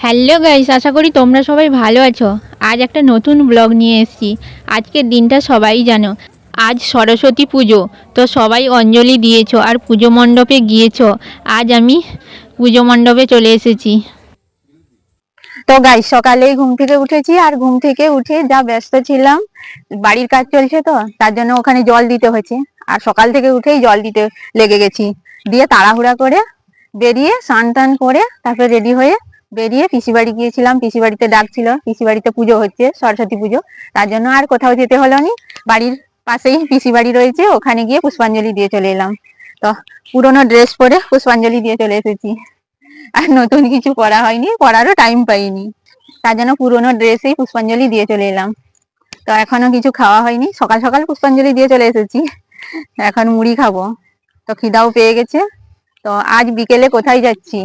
Hello guys আশা করি তোমরা সবাই ভালো আছো। আজ একটা নতুন ব্লগ নিয়ে এসেছি। আজকের দিনটা সবাই জানো। আজ সরস্বতী পুজো, তো সবাই অঞ্জলি দিয়েছ আর পুজো মণ্ডপে গিয়েছ। আজ আমি পুজো মণ্ডপে চলে এসেছি। তো গাই সকালেই ঘুম থেকে উঠেছি আর ঘুম থেকে উঠে যা ব্যস্ত ছিলাম, বাড়ির কাজ চলছে তো, তার জন্য ওখানে জল দিতে হয়েছে। আর সকাল থেকে উঠেই জল দিতে লেগে গেছি। দিয়ে তাড়াহুড়া করে বেরিয়ে স্নান টান করে তারপরে রেডি হয়ে বেরিয়ে পিসি বাড়ি গিয়েছিলাম। পিসি বাড়িতে ডাকছিল পিসি বাড়িতে পুজো হচ্ছে, সরস্বতী পুজো। তার জন্য আর কোথাও যেতে হলো নি। বাড়ির পাশেই পিসি বাড়ি রয়েছে। ওখানে গিয়ে পুষ্পাঞ্জলি দিয়ে চলে এলাম। তো পুরোনো ড্রেস পরে পুষ্পাঞ্জলি দিয়ে চলে এসেছি। আর নতুন কিছু পরা হয়নি, পরারও টাইম পাইনি। তার জন্য পুরোনো ড্রেসেই পুষ্পাঞ্জলি দিয়ে চলে এলাম। তো এখনও কিছু খাওয়া হয়নি। সকাল সকাল পুষ্পাঞ্জলি দিয়ে চলে এসেছি। এখন মুড়ি খাব। তো খিদাও পেয়ে গেছে। তো আজ বিকেলে কোথায় যাচ্ছি?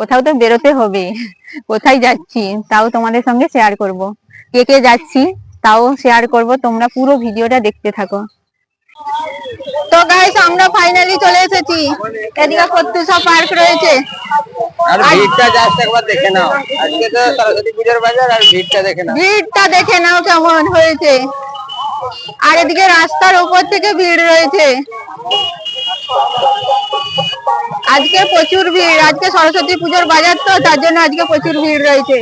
কোথাও তো বেরোতে হবে। কোথায় যাচ্ছি তাও তোমাদের সঙ্গে শেয়ার করব। কে কে যাচ্ছি তাও শেয়ার করব। তোমরা পুরো ভিডিওটা দেখতে থাকো। তো গাইস আমরা ফাইনালি চলে এসেছি। এদিকে কত্তুসা পার্ক রয়েছে। আর ভিড়টা জাস্ট একবার দেখে নাও। আজকে তো সরস্বতী পূজার বাজার আর ভিড়টা দেখে নাও। ভিড়টা দেখে নাও কেমন হয়েছে। আর এদিকে রাস্তার উপর থেকে ভিড় রয়েছে। আজকে প্রচুর ভিড় আজকে সরস্বতী পুজোর বাজার তো তার জন্য আজকে প্রচুর ভিড় রয়েছে।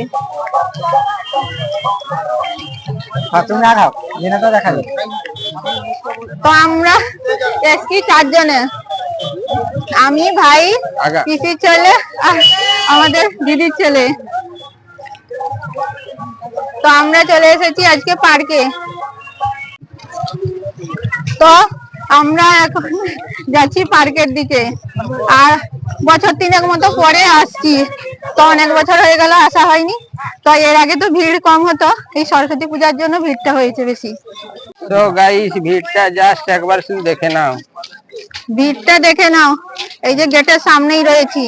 যেটা তো আমরা এসছি চারজনে। আমি ভাই। পিসির ছেলে আর আমাদের দিদির ছেলে। তো আমরা চলে এসেছি আজকে পার্কে। তো আমরা এখন যাচ্ছি পার্কের দিকে। আর বছর তিনেক মতো পরে আসছি। তো অনেক বছর হয়ে গেল আসা হয়নি। তো এর আগে তো ভিড় কম হতো। এই সরস্বতী পূজার জন্য ভিড়টা হয়েছে বেশি। তো গাইস ভিড়টা জাস্ট একবার শুধু দেখে নাও। ভিড়টা দেখে নাও। এই যে গেটের সামনেই রয়েছি।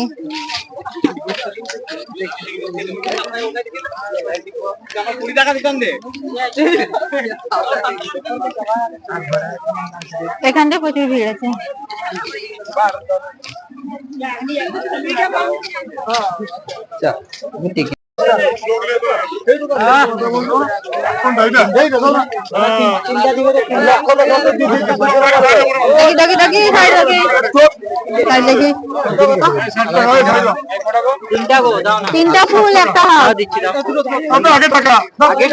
এখানটা প্রচুর ভিড় আছে। চল, আমি টিকিট তিনটা ফুল একটা হাত আগে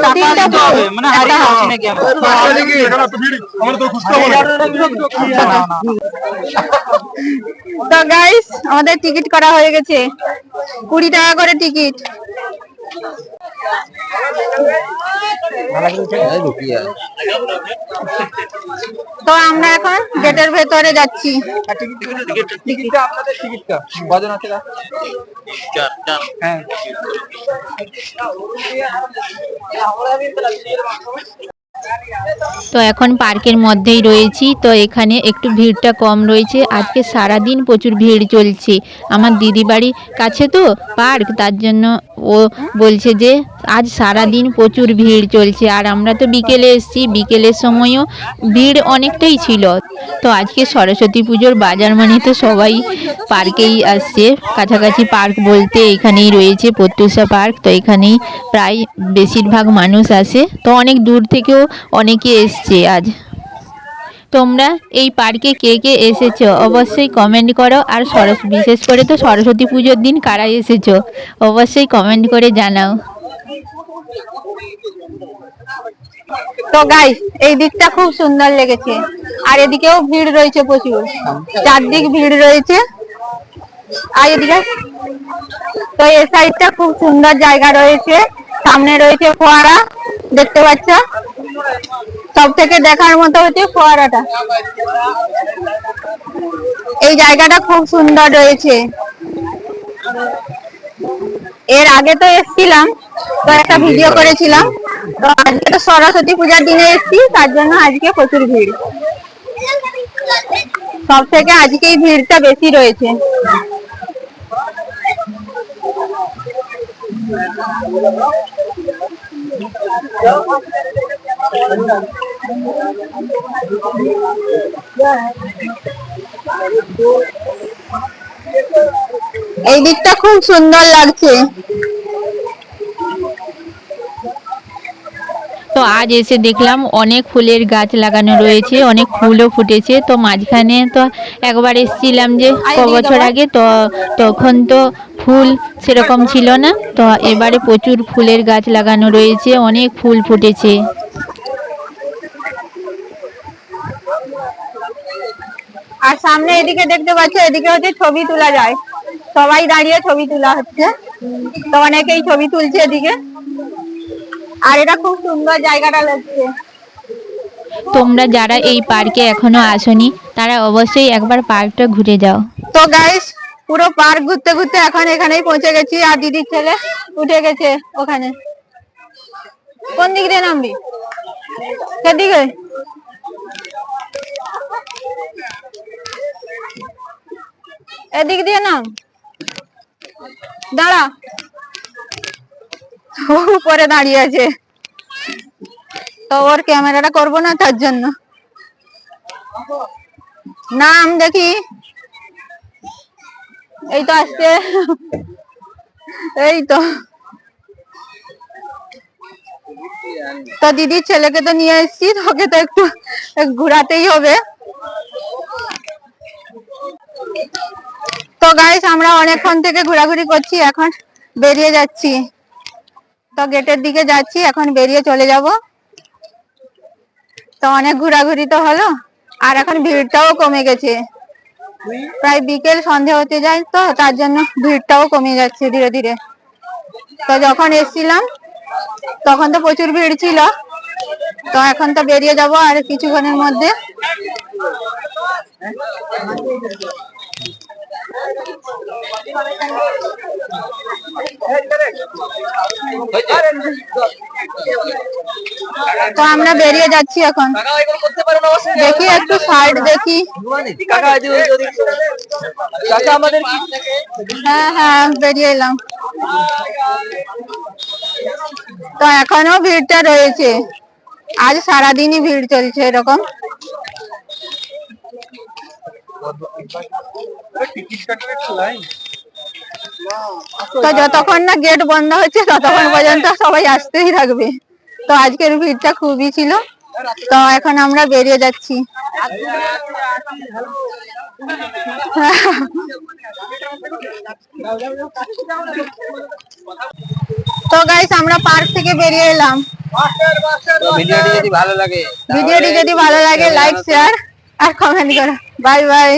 তো গাইস আমাদের টিকিট করা হয়ে গেছে কুড়ি টাকা করে টিকিট। তো আমরা এখন গেটের ভেতরে যাচ্ছি। টিকিটটা আপনাদের টিকিটটা? কজন আছে হ্যাঁ। তো এখন পার্কের মধ্যেই রয়েছি, তো এখানে একটু ভিড়টা কম রয়েছে। আজকে সারা দিন প্রচুর ভিড় চলছে। আমার দিদি বাড়ি কাছে তো পার্ক, তার জন্য ও বলছে যে আজ সারা দিন প্রচুর ভিড় চলছে। আর আমরা তো বিকেলে এসেছি, বিকেলের সময়ও ভিড় অনেকটাই ছিল। তো আজকে সরস্বতী পুজোর বাজার মানে তো সবাই পার্কেই আসছে। কাছাকাছি পার্ক বলতে এখানেই রয়েছে প্রত্যুষা পার্ক। তো এখানেই প্রায় বেশিরভাগ মানুষ আসে। তো অনেক দূর থেকেও অনেকে এসছে আজ। তোমরা এই পার্কে কে কে এসেছ? অবশ্যই কমেন্ট করো। আর সরস বিশেষ করে তো সরস্বতী পুজোর দিন কারা এসেছ? অবশ্যই কমেন্ট করে জানাও। তো গাইস এই দিকটা খুব সুন্দর লেগেছে। আর এদিকেও ভিড় রয়েছে প্রচুর। চারদিক ভিড় রয়েছে। আর এদিকে, তো এই সাইডটা খুব সুন্দর জায়গা রয়েছে। সামনে রয়েছে ফোয়ারা, দেখতে পাচ্ছ? সব থেকে দেখার মতো হচ্ছে ফোয়ারাটা। এই জায়গাটা খুব সুন্দর রয়েছে। এর আগে তো এসছিলাম তো একটা ভিডিও করেছিলাম। তো আজকে তো সরস্বতী পূজার দিনে এসছি তার জন্য আজকে প্রচুর ভিড়। সব থেকে আজকেই ভিড়টা বেশি রয়েছে। এই দিকটা খুব সুন্দর লাগছে। তো আজ এসে দেখলাম অনেক ফুলের গাছ লাগানো রয়েছে অনেক ফুলও ফুটেছে। তো মাঝখানে তো একবার এসেছিলাম যে ক বছর আগে তো তখন তো ফুল সেরকম ছিল না। তো এবারে প্রচুর ফুলের গাছ লাগানো রয়েছে অনেক ফুল ফুটেছে। আর সামনে এদিকে দেখতে পাচ্ছ এদিকে হচ্ছে ছবি তোলা যায়। সবাই দাঁড়িয়ে ছবি তোলা হচ্ছে। তো অনেকেই ছবি তুলছে এদিকে। আর এটা খুব সুন্দর জায়গাটা লাগছে। তোমরা যারা এই পার্কে এখনও আসোনি তারা অবশ্যই একবার পার্কটা ঘুরে যাও। তো গাইস পুরো পার্ক ঘুরতে ঘুরতে এখন এখানেই পৌঁছে গেছি আর দিদির ছেলে উঠে গেছে ওখানে। কোন দিক দিয়ে নামবি? সেদিকে। এদিক দিয়ে নাম। দাঁড়া। ও উপরে দাঁড়িয়ে আছে। তো ওর ক্যামেরাটা করব না তার জন্য। নাম দেখি। এই তো আসছে এই তো। তো দিদির ছেলেকে তো নিয়ে এসেছি, তোকে তো একটু ঘোরাতেই হবে। গাইস আমরা অনেকক্ষণ থেকে ঘোরাঘুরি করছি, এখন বেরিয়ে যাচ্ছি। তো গেটের দিকে যাচ্ছি, এখন বেরিয়ে চলে যাব। তো অনেক ঘোরাঘুরি তো হলো, আর এখন ভিড়টাও কমে গেছে। প্রায় বিকেল সন্ধে হতে যায় তো, তার জন্য ভিড়টাও কমে যাচ্ছে ধীরে ধীরে। তো যখন এসছিলাম, তখন তো প্রচুর ভিড় ছিল। তো এখন তো বেরিয়ে যাব আর কিছুক্ষণের মধ্যে। তো আমরা বেরিয়ে যাচ্ছি এখন। দেখি একটু সাইড দেখি। হ্যাঁ হ্যাঁ বেরিয়ে এলাম। তো এখনও ভিড়টা রয়েছে। আজ সারাদিনই ভিড় চলছে এরকম। তো যতক্ষণ না গেট বন্ধ হচ্ছে ততক্ষণ পর্যন্ত সবাই আসতেই থাকবে। তো আজকের ভিড়টা খুবই ছিল। তো এখন আমরা বেরিয়ে যাচ্ছি। তো গাইস আমরা পার্ক থেকে বেরিয়ে এলাম। ভিডিওটি যদি ভালো লাগে ভিডিওটি যদি ভালো লাগে লাইক শেয়ার আর কমেন্ট করো। Bye bye